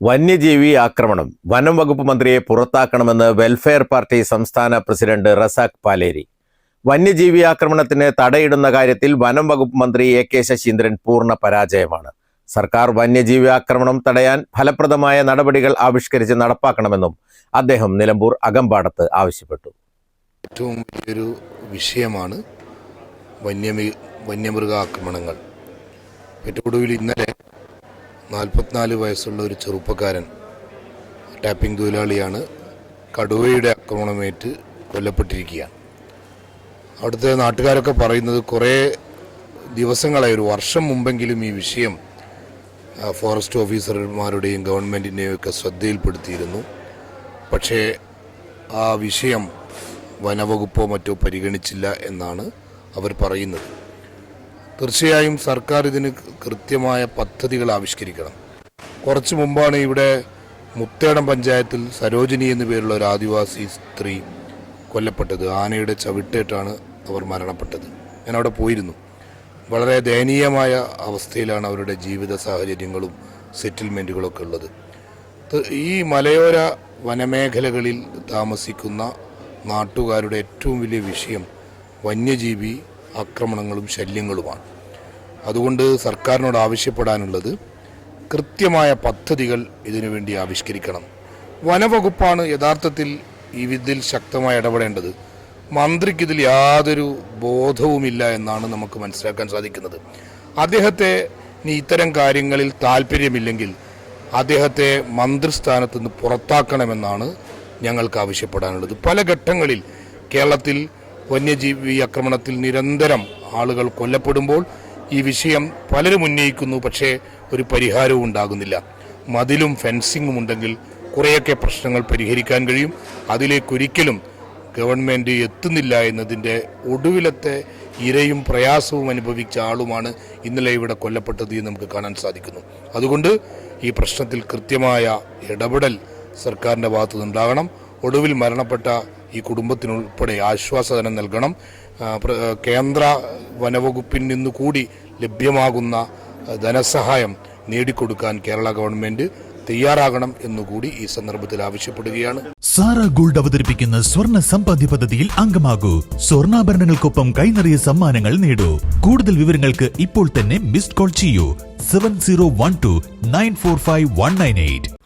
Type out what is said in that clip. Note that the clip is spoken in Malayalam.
വന്യജീവി ആക്രമണം. വനം വകുപ്പ് മന്ത്രിയെ പുറത്താക്കണമെന്ന് വെൽഫെയർ പാർട്ടി സംസ്ഥാന പ്രസിഡന്റ് റസാഖ് പാലേരി. വന്യജീവി ആക്രമണത്തിന് തടയിടുന്ന കാര്യത്തിൽ വനം വകുപ്പ് മന്ത്രി എ കെ ശശീന്ദ്രൻ പൂർണ പരാജയമാണ്. സർക്കാർ വന്യജീവി ആക്രമണം തടയാൻ ഫലപ്രദമായ നടപടികൾ ആവിഷ്കരിച്ച് നടപ്പാക്കണമെന്നും അദ്ദേഹം നിലമ്പൂർ അകമ്പാടത്ത് ആവശ്യപ്പെട്ടു. ഏറ്റവും വലിയൊരു വിഷയമാണ് വന്യമി വന്യമൃഗാക്രമണങ്ങൾ ഏറ്റവും ഒടുവിൽ ഇന്നലെ നാൽപ്പത്തിനാല് വയസ്സുള്ള ഒരു ചെറുപ്പക്കാരൻ ടാപ്പിംഗ് തൊഴിലാളിയാണ് കടുവയുടെ ആക്രമണമേറ്റ് കൊല്ലപ്പെട്ടിരിക്കുകയാണ്. അവിടുത്തെ നാട്ടുകാരൊക്കെ പറയുന്നത് കുറേ ദിവസങ്ങളായി ഒരു വർഷം മുമ്പെങ്കിലും ഈ വിഷയം ഫോറസ്റ്റ് ഓഫീസർമാരുടെയും ഗവൺമെന്റിന്റെയും ഒക്കെ ശ്രദ്ധയിൽപ്പെടുത്തിയിരുന്നു. പക്ഷേ ആ വിഷയം വനവകുപ്പോ മറ്റോ പരിഗണിച്ചില്ല എന്നാണ് അവർ പറയുന്നത്. തീർച്ചയായും സർക്കാർ ഇതിന് കൃത്യമായ പദ്ധതികൾ ആവിഷ്കരിക്കണം. കുറച്ച് മുമ്പാണ് ഇവിടെ മുത്തേടം പഞ്ചായത്തിൽ സരോജിനി എന്നു പേരുള്ള ഒരു ആദിവാസി സ്ത്രീ കൊല്ലപ്പെട്ടത്. ആനയുടെ ചവിട്ടേറ്റാണ് അവർ മരണപ്പെട്ടത്. ഞാൻ അവിടെ പോയിരുന്നു. വളരെ ദയനീയമായ അവസ്ഥയിലാണ് അവരുടെ ജീവിത സാഹചര്യങ്ങളും സെറ്റിൽമെന്റുകളൊക്കെ ഉള്ളത്. ഈ മലയോര വനമേഖലകളിൽ താമസിക്കുന്ന നാട്ടുകാരുടെ ഏറ്റവും വലിയ വിഷയം വന്യജീവി ആക്രമണങ്ങളും ശല്യങ്ങളുമാണ്. അതുകൊണ്ട് സർക്കാരിനോട് ആവശ്യപ്പെടാനുള്ളത് കൃത്യമായ പദ്ധതികൾ ഇതിനുവേണ്ടി ആവിഷ്കരിക്കണം. വനവകുപ്പാണ് യഥാർത്ഥത്തിൽ ഈ ഇതിൽ ശക്തമായി ഇടപെടേണ്ടത്. മന്ത്രിക്ക് ഇതിൽ യാതൊരു ബോധവുമില്ല എന്നാണ് നമുക്ക് മനസ്സിലാക്കാൻ സാധിക്കുന്നത്. അദ്ദേഹത്തെ ഇനി ഇത്തരം കാര്യങ്ങളിൽ താല്പര്യമില്ലെങ്കിൽ അദ്ദേഹത്തെ മന്ത്രിസ്ഥാനത്ത് നിന്ന് പുറത്താക്കണമെന്നാണ് ഞങ്ങൾക്ക് ആവശ്യപ്പെടാനുള്ളത്. പല ഘട്ടങ്ങളിൽ കേരളത്തിൽ വന്യജീവി ആക്രമണത്തിൽ നിരന്തരം ആളുകൾ കൊല്ലപ്പെടുമ്പോൾ ഈ വിഷയം പലരും ഉന്നയിക്കുന്നു പക്ഷേ ഒരു പരിഹാരവും ഉണ്ടാകുന്നില്ല. മതിലും ഫെൻസിങ്ങും ഉണ്ടെങ്കിൽ കുറേയൊക്കെ പ്രശ്നങ്ങൾ പരിഹരിക്കാൻ കഴിയും. അതിലേക്കൊരിക്കലും ഗവൺമെന്റ് എത്തുന്നില്ല എന്നതിന്റെ ഒടുവിലത്തെ ഇരയും പ്രയാസവും അനുഭവിച്ച ആളുമാണ് ഇന്നലെ ഇവിടെ കൊല്ലപ്പെട്ടത് എന്ന് നമുക്ക് കാണാൻ സാധിക്കുന്നു. അതുകൊണ്ട് ഈ പ്രശ്നത്തിൽ കൃത്യമായ ഇടപെടൽ സർക്കാരിന്റെ ഭാഗത്തു നിന്നുണ്ടാകണം ഒടുവിൽ മരണപ്പെട്ട ഈ കുടുംബത്തിനുൾപ്പെടെ ആശ്വാസധനം നൽകണം. കേന്ദ്ര വനവകുപ്പിൽ നിന്ന് കൂടി ലഭ്യമാകുന്ന ധനസഹായം നേടിക്കൊടുക്കാൻ കേരള ഗവൺമെന്റ് തയ്യാറാകണം എന്നുകൂടി ഈ സന്ദർഭത്തിൽ ആവശ്യപ്പെടുകയാണ്. സാറ ഗോൾഡ് അവതരിപ്പിക്കുന്ന സ്വർണ സമ്പാദ്യ പദ്ധതിയിൽ അംഗമാകൂ. സ്വർണാഭരണങ്ങൾക്കൊപ്പം കൈനിറിയ സമ്മാനങ്ങൾ നേടൂ. കൂടുതൽ വിവരങ്ങൾക്ക് ഇപ്പോൾ തന്നെ മിസ്ഡ് കോൾ ചെയ്യൂ. Seven zero one two nine four five one nine eight.